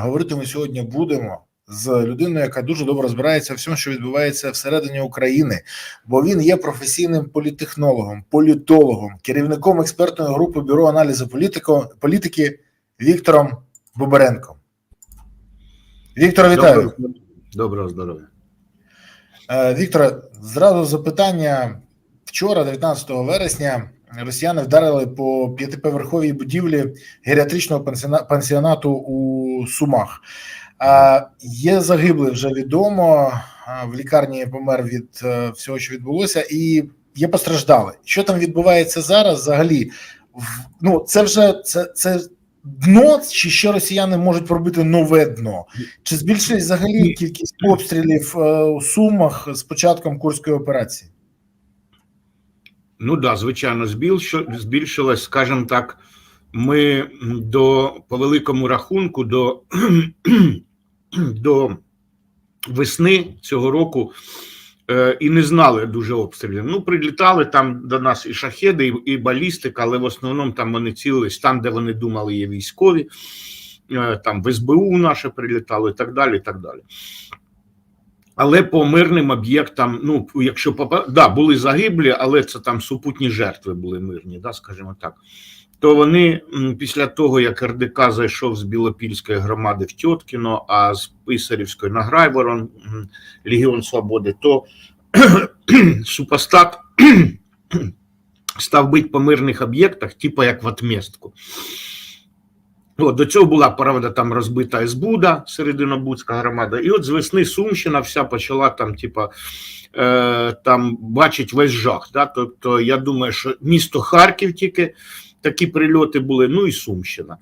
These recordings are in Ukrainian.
Говорити ми сьогодні будемо з людиною, яка дуже добре розбирається в всьому, що відбувається всередині України, бо він є професійним політтехнологом, політологом, керівником експертної групи бюро аналізу політико, політики Віктором Бобаренком. Віктора, вітаю. Доброго, доброго здоров'я. Е, Віктора, зразу запитання. Вчора, 19 вересня, росіяни вдарили по п'ятиповерховій будівлі геріатричного пансіона- пансіонату у Сумах. А, Є загиблий вже відомо. В лікарні помер від е, всього, що відбулося, і є постраждали. Що там відбувається зараз? Взагалі, В- ну це вже це, це дно, чи ще росіяни можуть пробити нове дно? Чи збільшилась взагалі кількість обстрілів е, у Сумах з початком курської операції? Ну да, звичайно, збільшилось, скажімо так, ми до по великому рахунку до, до весни цього року е, і не знали дуже обстрілів. Ну, прилітали там до нас і шахеди, і, і балістика, але в основному там вони цілились там, де вони думали, є військові, е, там в СБУ наше прилітали і так далі. і так далі. Але по мирним об'єктам, ну якщо попа... да, були загиблі, але це там супутні жертви були мирні, да, скажімо так. То вони після того, як РДК зайшов з Білопільської громади в Тьоткіно, а з Писарівської на Грайворон, Легіон Свободи, то супостат став бити по мирних об'єктах, типу як в отместку. От, до цього була правда там розбита Есбуда, серединобудська громада, і от з весни Сумщина вся почала там, типа, е, там бачить весь жах. Да? Тобто, я думаю, що місто Харків тільки такі прильоти були, ну і Сумщина.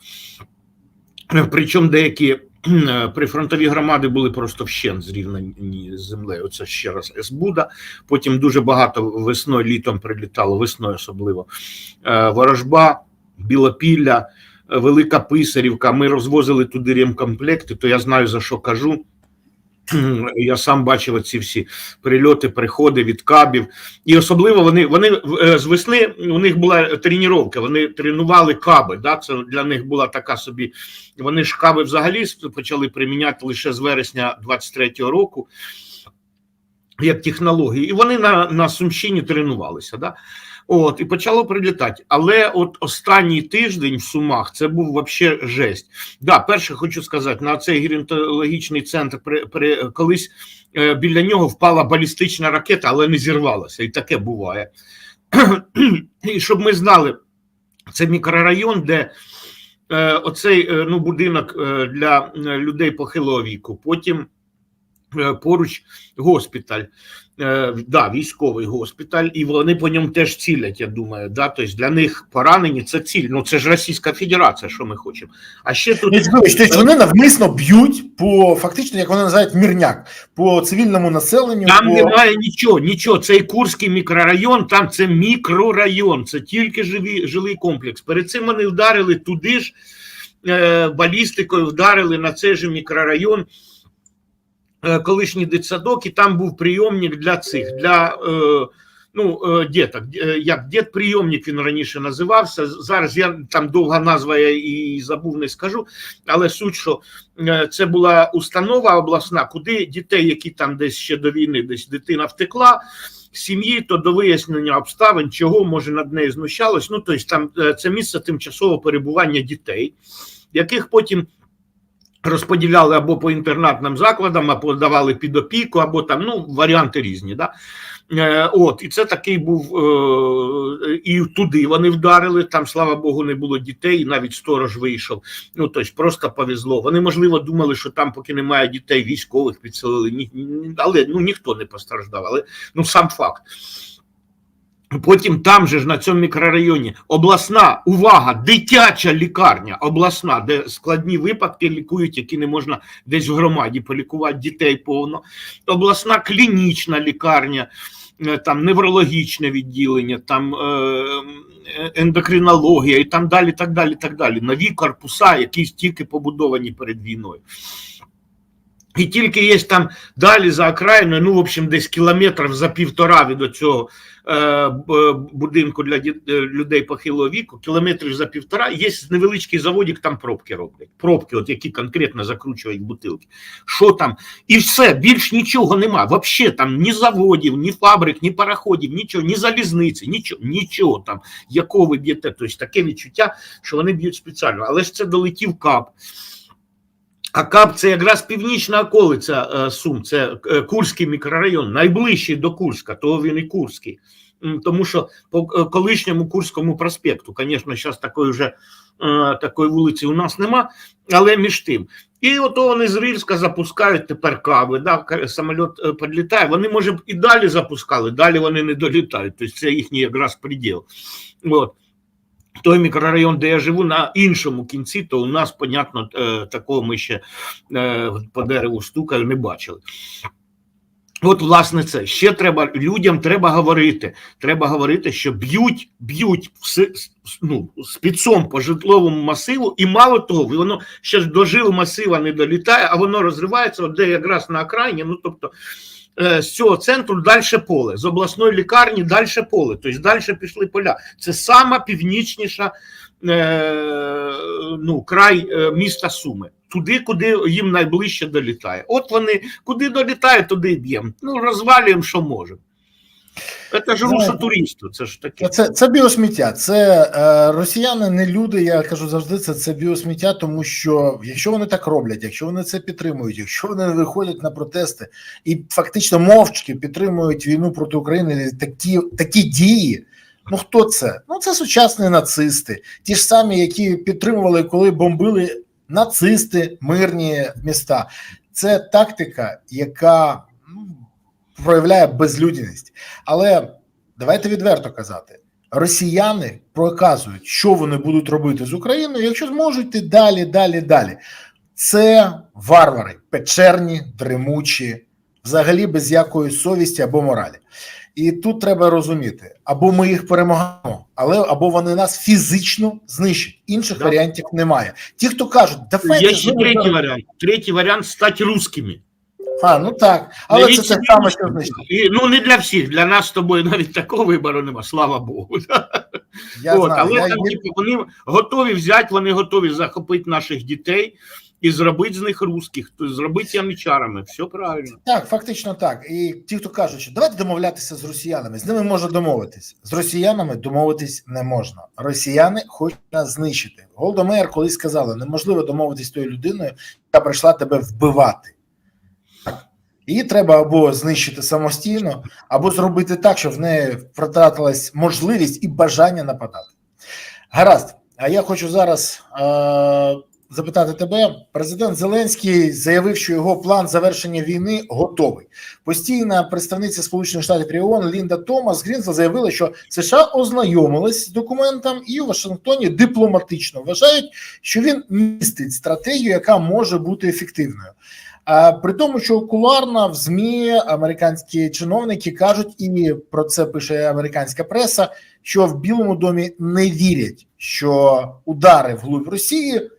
Причому деякі е, прифронтові громади були просто вщент зрівняні з землею. Це ще раз Есбуда. Потім дуже багато весною, літом прилітало, весною особливо. Е, Ворожба, Білопілля. Велика Писарівка, ми розвозили туди ремкомплекти, то я знаю за що кажу. Я сам бачив ці всі прильоти, приходи від кабів. І особливо вони вони е, з весни у них була тренування, вони тренували каби. Да? Це для них була така собі. Вони ж каби взагалі почали приміняти лише з вересня 23-го року, як технології. І вони на на Сумщині тренувалися. Да? От, і почало прилітати. Але от останній тиждень в Сумах це був вообще жесть. Да, перше хочу сказати, на цей геронтологічний центр при, при колись е, біля нього впала балістична ракета, але не зірвалася. І таке буває. І щоб ми знали, це мікрорайон, де е, оцей е, ну, будинок е, для е, людей похилого віку. Потім е, поруч госпіталь. Е, да, військовий госпіталь, і вони по ньому теж цілять, я думаю. Да? Тобто для них поранені це ціль. Ну це ж Російська Федерація, що ми хочемо. А ще тут Тобто вони навмисно б'ють по фактично, як вони називають мірняк, по цивільному населенню. там по... немає нічого, нічого. Цей Курський мікрорайон, там це мікрорайон, це тільки живі, жилий комплекс. Перед цим вони вдарили туди ж е, балістикою, вдарили на цей же мікрорайон. Е, колишній дитсадок, і там був прийомник для цих, для е, ну, е, діток. Як дід-прийомник він раніше називався. Зараз я там довга назва я і забув, не скажу. Але суть, що це була установа обласна, куди дітей, які там десь ще до війни, десь дитина втекла. Сім'ї то до вияснення обставин, чого може над нею знущалось. Ну тобто там це місце тимчасового перебування дітей, яких потім розподіляли або по інтернатним закладам, або давали під опіку, або там ну варіанти різні. Да? Е, От, і це такий був е, і туди вони вдарили. Там, слава Богу, не було дітей, і навіть сторож вийшов. Ну тобто просто повезло. Вони можливо думали, що там, поки немає дітей, військових підселили. Але ну ніхто не постраждав. Але ну сам факт. Потім там же ж на цьому мікрорайоні обласна увага, дитяча лікарня, обласна, де складні випадки лікують, які не можна десь в громаді полікувати дітей повно. Обласна клінічна лікарня, е, там неврологічне відділення, там е, е, ендокринологія і там далі, так далі, так далі. Нові корпуса, які тільки побудовані перед війною. І тільки є там далі за окраїною, ну, в общем, десь кілометрів за півтора від цього е, будинку для е, людей похилого віку, кілометрів за півтора, є невеличкий заводик, там пробки роблять. Пробки, от які конкретно закручують бутилки. Що там? І все, більш нічого нема. Вообще там ні заводів, ні фабрик, ні пароходів, нічого, ні залізниці, нічого, нічого там, якого ви б'єте. Тобто таке відчуття, що вони б'ють спеціально. Але ж це долетів кап. А КАП це якраз північна околиця е, Сум, це е, Курський мікрорайон, найближчий до Курська, того він і Курський. Тому що по е, колишньому Курському проспекту, звісно, зараз такої вже такої вулиці у нас нема, але між тим. І ото вони з Рильська запускають тепер каби, да, самоліт підлітає. Вони, може, і далі запускали, далі вони не долітають. Тобто це їхній якраз приділ. От той мікрорайон, де я живу, на іншому кінці, то у нас, понятно, е, такого ми ще е, по дереву стукаю, не бачили. От, власне, це ще треба людям треба говорити. Треба говорити, що б'ють, б'ють ну, спецом по житловому масиву, і мало того, воно ще до жил масива не долітає, а воно розривається, от де якраз на окраїні. Ну тобто з цього центру далі поле, з обласної лікарні далі поле, тобто далі пішли поля. Це сама північніша е, ну, край е, міста Суми. Туди, куди їм найближче долітає. От вони куди долітають, туди й б'ємо. Ну, розвалюємо, що можемо. Це ж руша туристу, це ж таке. Це, це біосміття. Це е, росіяни не люди. Я кажу завжди, це, це біосміття, тому що якщо вони так роблять, якщо вони це підтримують, якщо вони виходять на протести і фактично мовчки підтримують війну проти України, такі, такі дії. Ну хто це? Ну це сучасні нацисти, ті ж самі, які підтримували, коли бомбили нацисти мирні міста. Це тактика, яка проявляє безлюдність. Але давайте відверто казати: росіяни проказують, що вони будуть робити з Україною, якщо зможуть і далі, далі, далі. Це варвари, печерні, дремучі, взагалі без якої совісті або моралі. І тут треба розуміти: або ми їх перемагаємо, але або вони нас фізично знищать. Інших Да. варіантів немає. Ті, хто кажуть, давайте Є ще третій варіант. Третій варіант стати русскими. А, ну так, але Навіть це те саме, що. І, ну не для всіх, для нас з тобою навіть такого вибору нема, слава Богу. Я От, знаю, але я, там, я- типу, вони готові взяти, вони готові захопити наших дітей і зробити з них русських, то зробити яничарами. Все правильно. Так, фактично так. І ті, хто кажуть, що давайте домовлятися з росіянами, з ними можна домовитись. З росіянами домовитись не можна. Росіяни хочуть нас знищити. Голдомер колись сказала, неможливо домовитись з тою людиною, яка прийшла тебе вбивати. Її треба або знищити самостійно, або зробити так, щоб в неї втратилась можливість і бажання нападати. Гаразд. А я хочу зараз е- запитати тебе. Президент Зеленський заявив, що його план завершення війни готовий. Постійна представниця Сполучених Штатів ООН Лінда Томас Грінфілд заявила, що США ознайомились з документом і у Вашингтоні дипломатично вважають, що він містить стратегію, яка може бути ефективною. А при тому, що кулуарно в змі американські чиновники кажуть, і про це пише американська преса, що в Білому домі не вірять, що удари вглуб Росії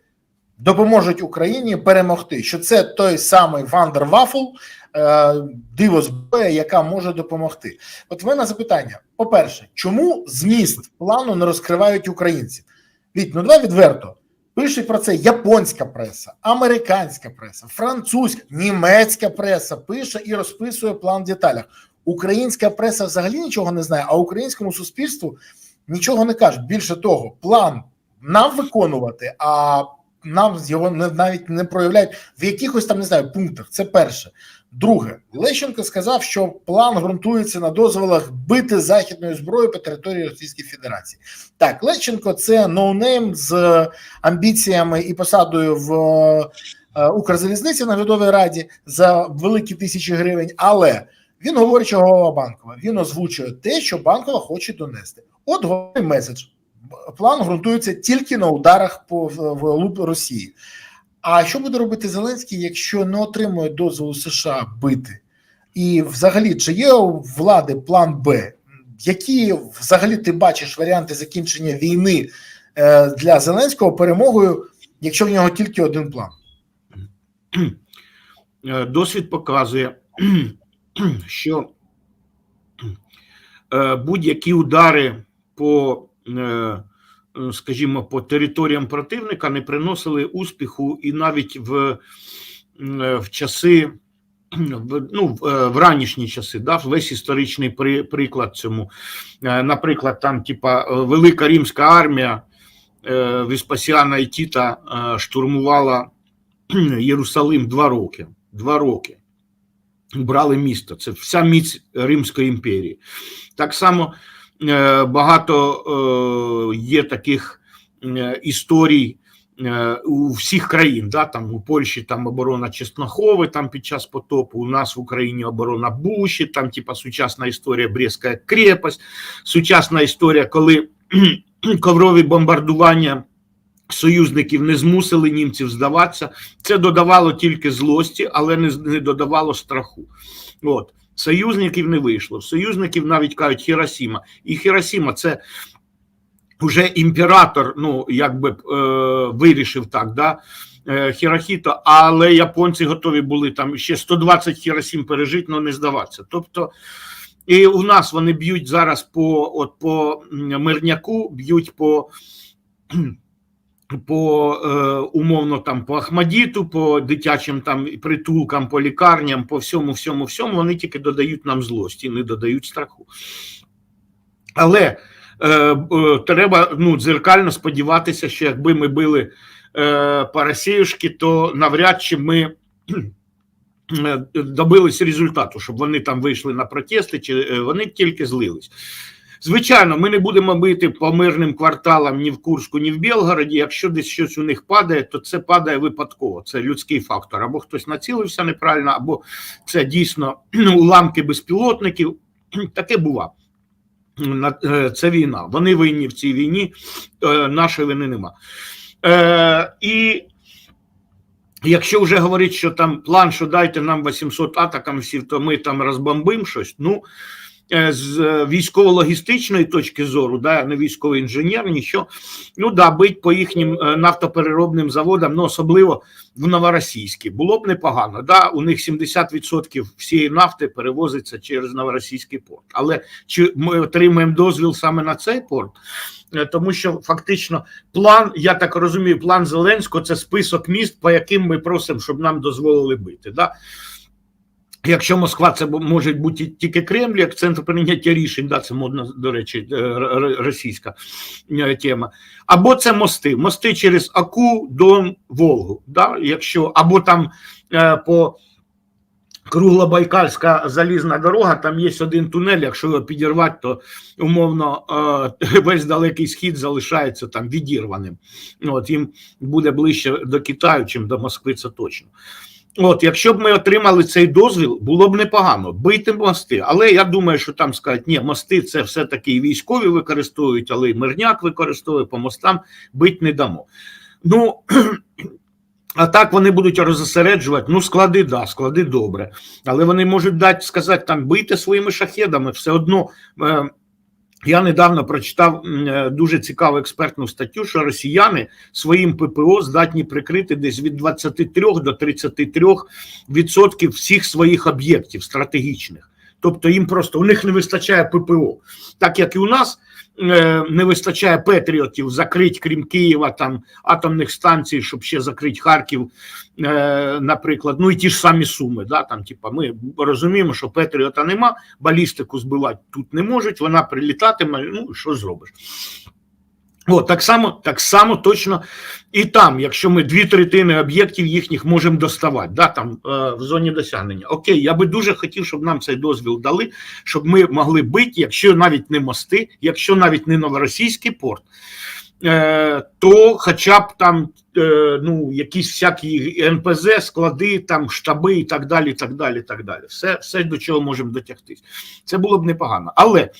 допоможуть Україні перемогти. Що це той самий Вандервафл, е, диво зброя, яка може допомогти. От в мене запитання: по-перше, чому зміст плану не розкривають українці? Від ну давай відверто. Пише про це японська преса, американська преса, французька, німецька преса пише і розписує план в деталях. Українська преса взагалі нічого не знає, а українському суспільству нічого не кажуть. Більше того, план нам виконувати, а нам його навіть не проявляють в якихось там не знаю пунктах. Це перше. Друге, Лещенко сказав, що план ґрунтується на дозволах бити західною зброєю по території Російської Федерації. Так, Лещенко це ноунейм з амбіціями і посадою в е, Укрзалізниці на наглядовій раді за великі тисячі гривень. Але він говорить, що голова банкова. Він озвучує те, що банкова хоче донести. От головний меседж. План ґрунтується тільки на ударах по в, в Росії. А що буде робити Зеленський, якщо не отримує дозволу США бити? І взагалі, чи є у влади план Б? Які взагалі ти бачиш варіанти закінчення війни е, для Зеленського перемогою, якщо в нього тільки один план? е, досвід показує, що е, будь-які удари по, скажімо, по територіям противника не приносили успіху і навіть в, е, в часи. В, ну, в, е, ранішні часи, да, весь історичний при, приклад цьому. Е, Наприклад, там, типа, е, Велика Римська армія е, Веспасіана і Тіта е, штурмувала Єрусалим два роки. Два роки. Брали місто. Це вся міць Римської імперії. Так само е, багато е, є таких е, історій е, у всіх країн. Да? Там у Польщі там оборона Чеснохови там під час потопу, у нас в Україні оборона Буші, там типа сучасна історія Брестська крепость, сучасна історія, коли коврові бомбардування союзників не змусили німців здаватися. Це додавало тільки злості, але не, не додавало страху. От. Союзників не вийшло. Союзників навіть кажуть Хіросіма. І Хіросіма це вже імператор, ну якби е, вирішив так, да, е, але японці готові були там ще 120 Хіросім пережити, але не здаватися. Тобто, і у нас вони б'ють зараз по от по мирняку, б'ють по по е, умовно там по Ахмадіту, по дитячим там притулкам, по лікарням, по всьому, всьому, всьому, вони тільки додають нам злості, не додають страху. Але е, треба ну, дзеркально сподіватися, що якби ми били е, по Росіюшки, то навряд чи ми е, добились результату, щоб вони там вийшли на протести, чи е, вони тільки злились. Звичайно, ми не будемо бити по мирним кварталам ні в Курську, ні в Білгороді. Якщо десь щось у них падає, то це падає випадково. Це людський фактор. Або хтось націлився неправильно, або це дійсно уламки безпілотників. Таке бува. Е, Це війна. Вони винні в цій війні, е, нашої вини нема. Е, І якщо вже говорить, що там план, що дайте нам 800 атакамсів, то ми там розбомбимо щось. Ну з е, військово-логістичної точки зору, да, не військовий інженер, нічого. Ну да, бить по їхнім е, нафтопереробним заводам, ну особливо в Новоросійській. Було б непогано. Да, у них 70% всієї нафти перевозиться через новоросійський порт. Але чи ми отримаємо дозвіл саме на цей порт? Е, Тому що фактично план, я так розумію, план Зеленського це список міст, по яким ми просимо, щоб нам дозволили бити. Да? Якщо Москва це може бути тільки Кремль, як центр прийняття рішень, да, це модна, до речі, е, російська е, тема. Або це мости, мости через Аку, Дон, Волгу. Да? Якщо, або там е, по Круглобайкальська залізна дорога, там є один тунель, якщо його підірвати, то умовно весь далекий схід залишається там відірваним. От їм буде ближче до Китаю, чим до Москви, це точно. От, якщо б ми отримали цей дозвіл, було б непогано бити мости. Але я думаю, що там скажуть, ні, мости це все-таки і військові використовують, але і мирняк використовує по мостам, бить не дамо. Ну а так вони будуть розосереджувати. Ну, склади, да, склади добре. Але вони можуть дати сказати там бийте своїми шахедами, все одно. Е, я недавно прочитав е, дуже цікаву експертну статтю, що росіяни своїм ППО здатні прикрити десь від 23 до 33 відсотків всіх своїх об'єктів стратегічних. Тобто їм просто у них не вистачає ППО, так як і у нас не вистачає Петріотів закрити, крім Києва, там атомних станцій, щоб ще закрити Харків, е, наприклад. Ну і ті ж самі суми. Да, там, типа, ми розуміємо, що Петріота нема, балістику збивати тут не можуть, вона прилітатиме. Ну що зробиш? О, так само, так само точно і там, якщо ми дві третини об'єктів їхніх можемо доставати, да, там е, в зоні досягнення. Окей, я би дуже хотів, щоб нам цей дозвіл дали, щоб ми могли бити, якщо навіть не мости, якщо навіть не новоросійський порт, е, то хоча б там е, ну, якісь всякі НПЗ, склади, там штаби і так далі. так далі, так далі. Все, все до чого можемо дотягтись. Це було б непогано. Але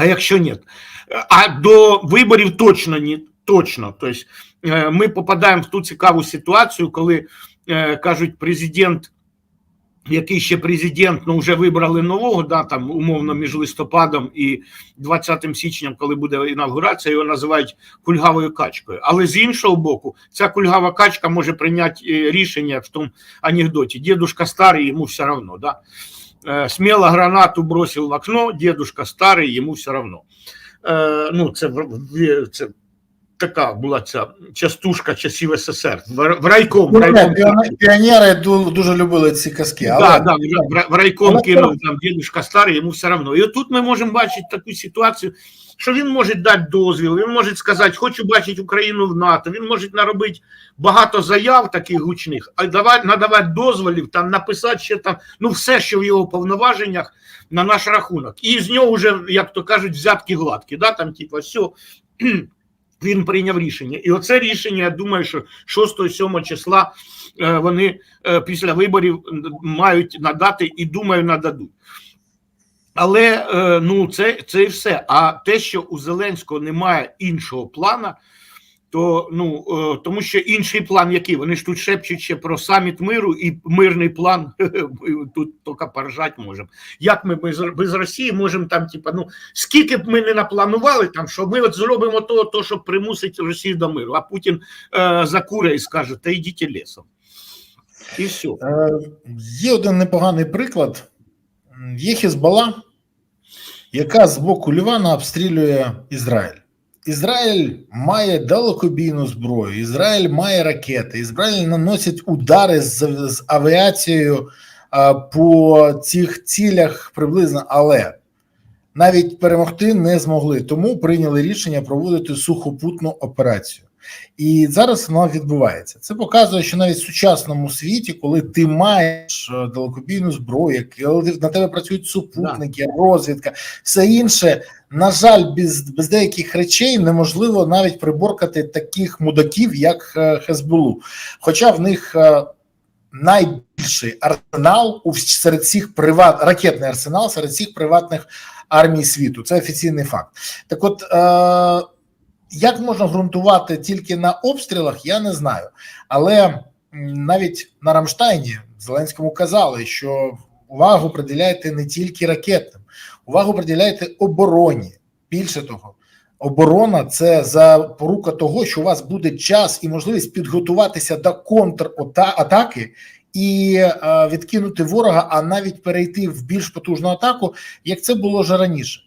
а якщо ні, а до виборів точно ні. Точно, тобто е, ми попадаємо в ту цікаву ситуацію, коли е, кажуть, президент який ще президент, ну вже вибрали нового, да, там умовно між листопадом і 20 січням, коли буде інаугурація, його називають кульгавою качкою. Але з іншого боку, ця кульгава качка може прийняти е, рішення в тому анекдоті. Дедушка старий, йому все равно. Да? Е, Смело гранату бросил в окно, дедушка старый, ему все равно. Е, ну, це, це така була ця частушка часів СССР. В, райком, в райком Піонери- дуже любили ці казки, Да, але да, да, в райком кинув там дедушка старий, йому все одно. І отут ми можемо бачити таку ситуацію, що він може дати дозвіл, він може сказати, хочу бачити Україну в НАТО, він може наробити багато заяв таких гучних, а давати, надавати дозволів, там написати ще там, ну все, що в його повноваженнях на наш рахунок. І з нього вже, як то кажуть, взятки гладкі, да, там, типу, все. Він прийняв рішення, і оце рішення. Я думаю, що 6-7 числа е, вони е, після виборів мають надати і думаю, нададуть. Але е, ну це, це і все. А те, що у Зеленського немає іншого плана, то ну е, тому що інший план який? Вони ж тут шепчуть ще про саміт миру і мирний план. Тут тільки поржать можемо. Як ми без, без Росії можемо там, типа, ну скільки б ми не напланували, там що ми от зробимо то, то щоб примусити Росію до миру, а Путін е, закуре і скаже: Та йдіть лісом. І все. Є один непоганий приклад. Є Хізбала, яка з боку Лівана обстрілює Ізраїль. Ізраїль має далекобійну зброю, Ізраїль має ракети, Ізраїль наносить удари з, з авіацією а, по цих цілях приблизно, але навіть перемогти не змогли. Тому прийняли рішення проводити сухопутну операцію. І зараз вона відбувається. Це показує, що навіть в сучасному світі, коли ти маєш е, далекобійну зброю, коли на тебе працюють супутники, розвідка, все інше, на жаль, без, без деяких речей неможливо навіть приборкати таких мудаків, як е, Хезболу. Хоча в них е, найбільший арсенал у серед всіх приват ракетний арсенал серед всіх приватних армій світу. Це офіційний факт. Так, от. Е, як можна ґрунтувати тільки на обстрілах, я не знаю. Але навіть на Рамштайні Зеленському казали, що увагу приділяйте не тільки ракетам, увагу приділяйте обороні. Більше того, оборона це запорука того, що у вас буде час і можливість підготуватися до контратаки і е, відкинути ворога, а навіть перейти в більш потужну атаку, як це було вже раніше.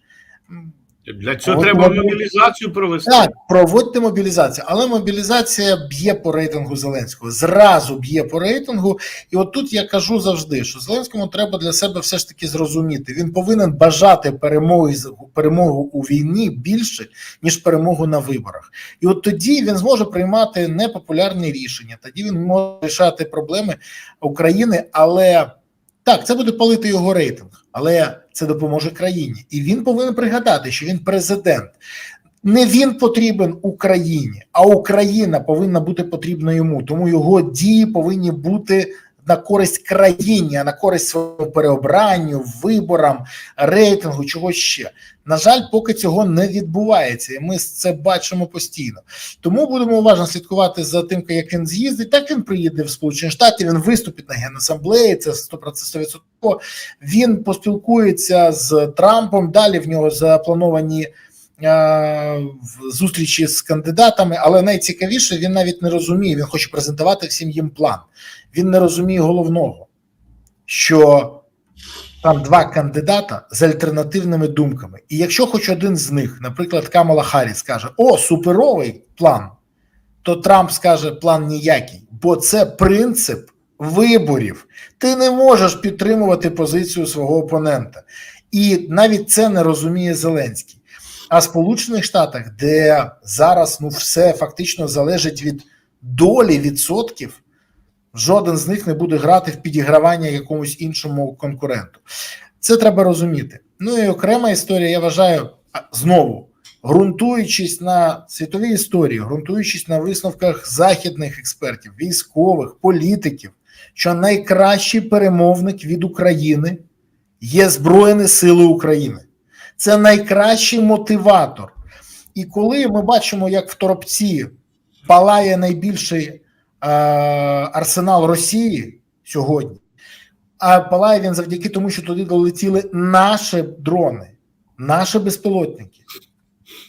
Для цього От треба мобілізацію провести. так, проводьте мобілізацію, але мобілізація б'є по рейтингу Зеленського. Зразу б'є по рейтингу. І от тут я кажу завжди, що Зеленському треба для себе все ж таки зрозуміти. Він повинен бажати перемоги перемогу у війні більше, ніж перемогу на виборах. І от тоді він зможе приймати непопулярні рішення. Тоді він може рішати проблеми України, але так, це буде палити його рейтинг, але це допоможе країні. І він повинен пригадати, що він президент. Не він потрібен Україні, а Україна повинна бути потрібна йому. Тому його дії повинні бути на користь країні, а на користь своєму переобранню, виборам, рейтингу, чогось ще. На жаль, поки цього не відбувається, і ми це бачимо постійно. Тому будемо уважно слідкувати за тим, як він з'їздить. Так він приїде в Сполучені Штати. Він виступить на генасамблеї. Це 100%. Він поспілкується з Трампом. Далі в нього заплановані в- зустрічі з кандидатами, але найцікавіше він навіть не розуміє. Він хоче презентувати всім їм план. Він не розуміє головного, що там два кандидата з альтернативними думками. І якщо хоч один з них, наприклад, Камала Харріс, скаже: О, суперовий план, то Трамп скаже план ніякий, бо це принцип виборів. Ти не можеш підтримувати позицію свого опонента. І навіть це не розуміє Зеленський. А Сполучених Штатах, де зараз ну все фактично залежить від долі відсотків, жоден з них не буде грати в підігравання якомусь іншому конкуренту. Це треба розуміти. Ну і окрема історія, я вважаю, знову ґрунтуючись на світовій історії, ґрунтуючись на висновках західних експертів, військових, політиків, що найкращий перемовник від України є Збройні Сили України. Це найкращий мотиватор. І коли ми бачимо, як в Торопці палає найбільший е, арсенал Росії сьогодні, а палає він завдяки тому, що туди долетіли наші дрони, наші безпілотники,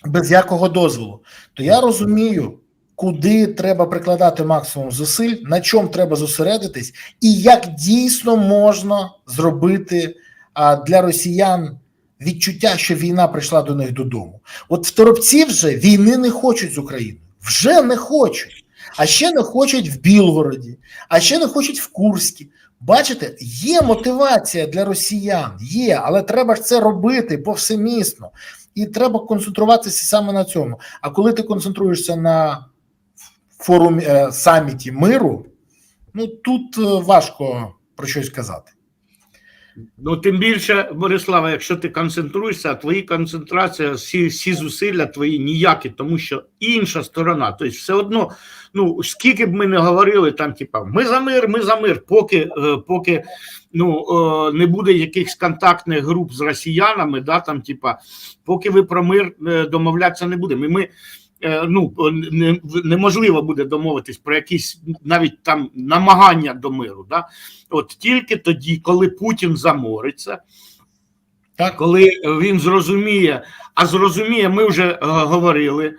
без якого дозволу. То я розумію, куди треба прикладати максимум зусиль, на чому треба зосередитись, і як дійсно можна зробити а, для росіян відчуття, що війна прийшла до них додому. От в Торопці вже війни не хочуть з Україною, вже не хочуть. А ще не хочуть в Білгороді, а ще не хочуть в Курській. Бачите, є мотивація для росіян, є, але треба ж це робити повсемісно. І треба концентруватися саме на цьому. А коли ти концентруєшся на форумі е, саміті миру, ну тут е, важко про щось казати. Ну, тим більше, Борислава, якщо ти концентруєшся, твої концентрація, всі, всі зусилля твої ніякі, тому що інша сторона, тобто все одно, ну скільки б ми не говорили, там, типа, ми за мир, ми за мир, поки, е, поки ну, е, не буде якихось контактних груп з росіянами, да, там, типа, поки ви про мир е, домовлятися не будемо. І ми ну, неможливо буде домовитись про якісь навіть там намагання до миру. Да? От тільки тоді, коли Путін замориться, Так, коли він зрозуміє, а зрозуміє, ми вже е, говорили е,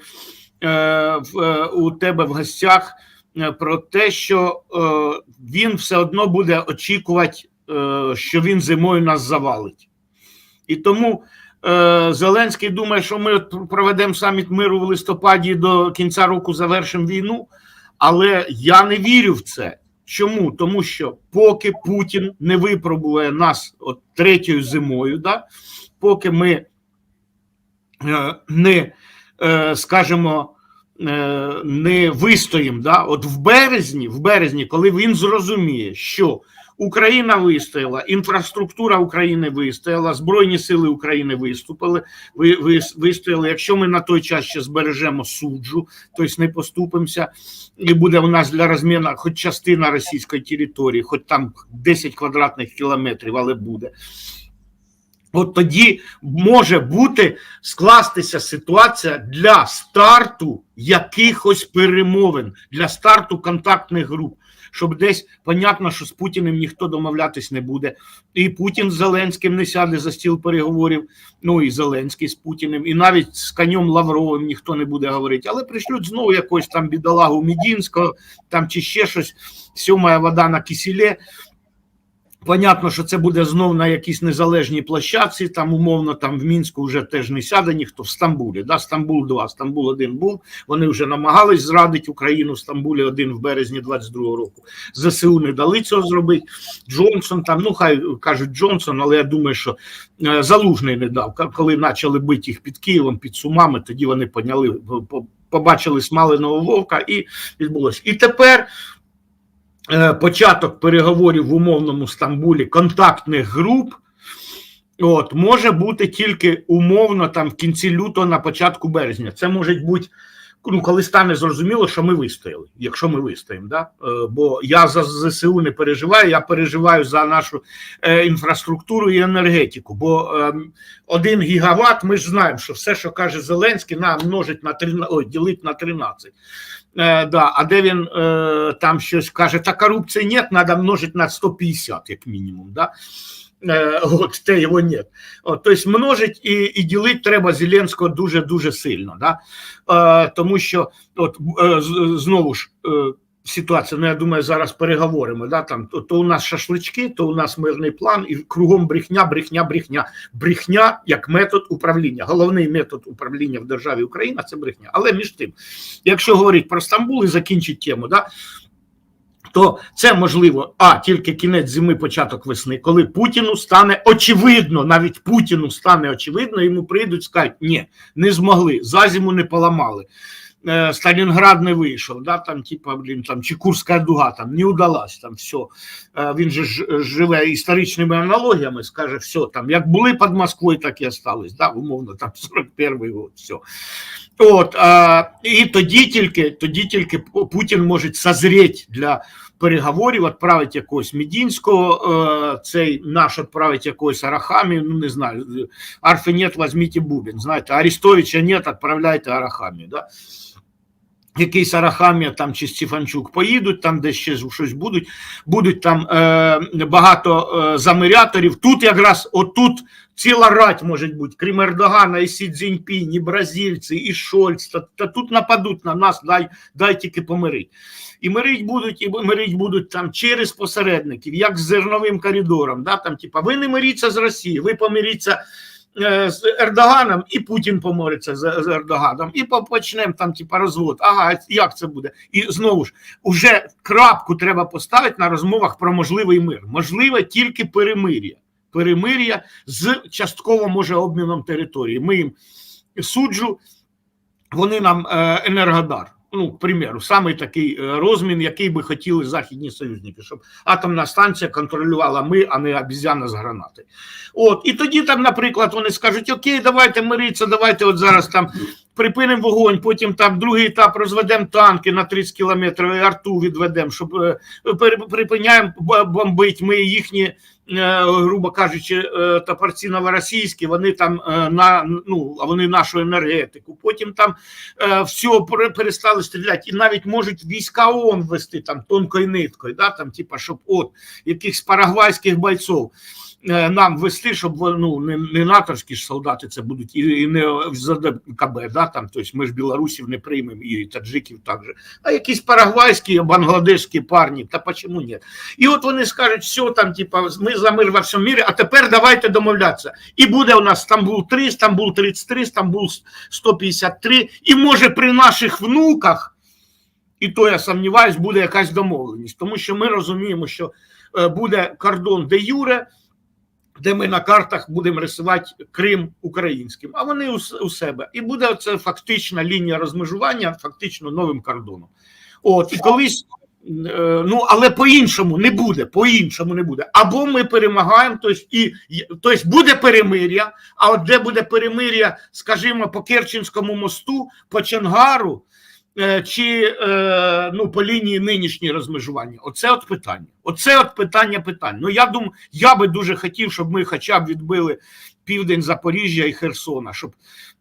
в, е, у тебе в гостях е, про те, що е, він все одно буде очікувати, е, що він зимою нас завалить. І тому е, Зеленський думає, що ми проведемо саміт миру в листопаді до кінця року завершимо війну. Але я не вірю в це. Чому? Тому що поки Путін не випробує нас от третьою зимою, да, поки ми е, не, е, скажімо, е, не вистоїмо, да, от в березні, в березні, коли він зрозуміє, що Україна вистояла, інфраструктура України вистояла, Збройні сили України виступили, ви, ви, вистояли. Якщо ми на той час ще збережемо суджу, тобто не поступимося, і буде у нас для розміну хоч частина російської території, хоч там 10 квадратних кілометрів, але буде. От тоді може бути скластися ситуація для старту якихось перемовин, для старту контактних груп, щоб десь понятно, що з Путіним ніхто домовлятись не буде, і Путін з Зеленським не сяде за стіл переговорів. Ну і Зеленський з Путіним, і навіть з конем Лавровим ніхто не буде говорити, але прийшлють знову якось там бідолагу Мідінського там чи ще щось, сьома вода на кисілі. Понятно, що це буде знов на якійсь незалежній площадці, там умовно там в Мінську вже теж не сяде ніхто в Стамбулі. Да? Стамбул 2, Стамбул 1 був. Вони вже намагались зрадити Україну в Стамбулі 1 в березні 22-го року. ЗСУ не дали цього зробити. Джонсон там, ну хай кажуть Джонсон, але я думаю, що е, Залужний не дав. Коли почали бити їх під Києвом, під Сумами, тоді вони поняли, побачили смаленого вовка і відбулося. І тепер початок переговорів в умовному Стамбулі контактних груп. От може бути тільки умовно там в кінці лютого на початку березня. Це може бути ну, коли стане зрозуміло, що ми вистояли, якщо ми вистоїмо. Да? Е, бо я за ЗСУ не переживаю, я переживаю за нашу е, інфраструктуру і енергетику. Бо е, один гігават, ми ж знаємо, що все, що каже Зеленський, нам множить на 13, ой, ділить на 13. Е, да, а де він е, там щось каже, та корупції нет, треба множити на 150, як мінімум. Да? Е, от те його нет. От, тобто множить і, і ділити треба Зеленського дуже дуже сильно. Да? Е, тому що от е, знову ж. Е, Ситуація, ну я думаю, зараз переговоримо. Да, там то, то у нас шашлички, то у нас мирний план, і кругом брехня, брехня, брехня. Брехня як метод управління. Головний метод управління в державі Україна це брехня. Але між тим, якщо говорити про Стамбул і закінчити тему, да, то це можливо, а тільки кінець зими, початок весни, коли Путіну стане очевидно, навіть Путіну стане очевидно, йому прийдуть скажуть, ні, не змогли, за зиму не поламали. Е, Сталінград не вийшов, да, там, типа, блін, там, чи Курська дуга там не удалась, там все. Е, Він же живе історичними аналогіями, скаже, все, там, як були під Москвою, так і остались, да, умовно, там 41-й год, все. От, а, і тоді тільки, тоді тільки Путін може созріти для переговорів, відправить якогось Медінського, е, цей наш відправить якогось Арахамі, ну не знаю, Арфи нет, візьміть Бубін, знаєте, Арестовича нет, відправляйте Арахамі, да? Якийсь Арахамія там чи Стефанчук поїдуть, там де ще щось будуть, будуть там е, багато е, замиряторів. Тут якраз отут ціла рать може бути, крім Ердогана, і Сі Цзіньпінь, і бразильці, і Шольц. Та, та тут нападуть на нас, дай, дай тільки помирить. І мирить будуть, і мирить будуть там через посередників, як з зерновим коридором. Да? Там, типа, ви не миріться з Росією, ви помиріться з Ердоганом, і Путін помориться з, з Ердоганом, і по- почнемо там, типа, розвод. Ага, як це буде? І знову ж, уже крапку треба поставити на розмовах про можливий мир. Можливе тільки перемир'я. Перемир'я з частково може обміном території. Ми їм суджу, вони нам е, енергодар. Ну, к примеру, самий такий е, розмін, який би хотіли західні союзники, щоб атомна станція контролювала ми, а не обізяна з гранати. От, і тоді там, наприклад, вони скажуть: Окей, давайте миритися, давайте от зараз там припинимо вогонь, потім там другий етап розведемо танки на 30 кілометрів і арту відведемо, щоб е, припиняємо б- бомбити. Ми їхні, е, грубо кажучи, е, топорці новоросійські, вони там на ну, вони нашу енергетику. Потім там все пере- перестали стріляти, і навіть можуть війська ООН ввести там тонкою ниткою, да, там, типа, щоб от якихось парагвайських бойців нам ввести, щоб ну, не, не натовські ж солдати це будуть, і, і не з КБ, да, там, тобто ми ж білорусів не приймемо, і таджиків також, а якісь парагвайські, бангладешські парні, та чому ні? І от вони скажуть, все там, типа, ми за мир во всьому мірі, а тепер давайте домовлятися. І буде у нас Стамбул 3, Стамбул 33, Стамбул 153, і може при наших внуках, і то я сумніваюсь, буде якась домовленість, тому що ми розуміємо, що е, буде кордон де Юре, де ми на картах будемо рисувати Крим українським, а вони у, себе. І буде це фактична лінія розмежування, фактично новим кордоном. От і колись. е, Ну, але по-іншому не буде, по-іншому не буде. Або ми перемагаємо, тобто, і, тобто буде перемир'я, а от де буде перемир'я, скажімо, по Керченському мосту, по Чангару, чи е, ну, по лінії нинішньої розмежування. Оце от питання. Оце от питання питань. Ну я думаю, я би дуже хотів, щоб ми хоча б відбили південь Запоріжжя і Херсона, щоб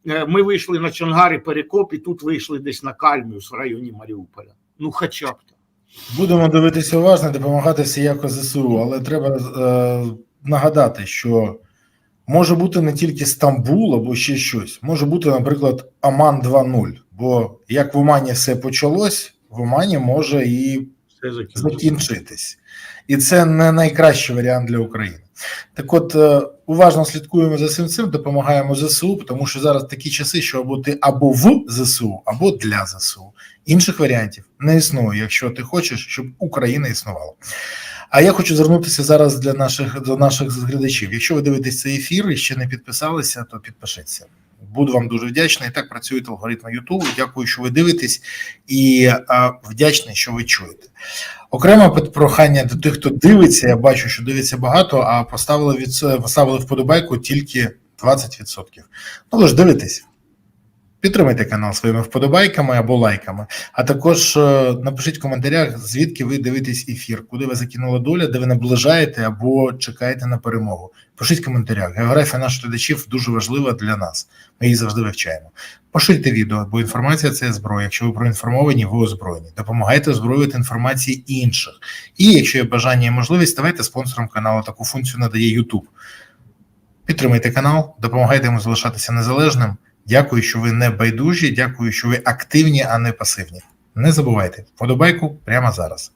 е, ми вийшли на Чонгарі Перекоп і тут вийшли десь на Кальміус в районі Маріуполя. Ну, хоча б так. Будемо дивитися уважно, допомагати всіяко ЗСУ, але треба е, нагадати, що може бути не тільки Стамбул або ще щось, може бути, наприклад, Аман 2.0. Бо як в Омані все почалось, в Омані може і закінчитись. І це не найкращий варіант для України. Так от, е, уважно слідкуємо за цим цим, допомагаємо ЗСУ, тому що зараз такі часи, що або ти або в ЗСУ, або для ЗСУ. Інших варіантів не існує, якщо ти хочеш, щоб Україна існувала. А я хочу звернутися зараз для наших до наших глядачів. Якщо ви дивитесь цей ефір і ще не підписалися, то підпишіться. Буду вам дуже вдячний. Так працюють алгоритми Ютубу. Дякую, що ви дивитесь, і а, вдячний, що ви чуєте. Окреме прохання до тих, хто дивиться. Я бачу, що дивиться багато, а поставили від поставили вподобайку тільки 20%. Ну ви ж дивитесь. Підтримайте канал своїми вподобайками або лайками. А також е, напишіть в коментарях, звідки ви дивитесь ефір, куди ви закинула доля, де ви наближаєте або чекаєте на перемогу. Пишіть в коментарях. Географія наших глядачів дуже важлива для нас. Ми її завжди вивчаємо. Поширюйте відео, бо інформація це зброя. Якщо ви проінформовані, ви озброєні. Допомагайте озброювати інформації інших. І якщо є бажання і можливість, ставайте спонсором каналу. Таку функцію надає YouTube. Підтримайте канал, допомагайте йому залишатися незалежним. Дякую, що ви не байдужі. Дякую, що ви активні, а не пасивні. Не забувайте вподобайку прямо зараз.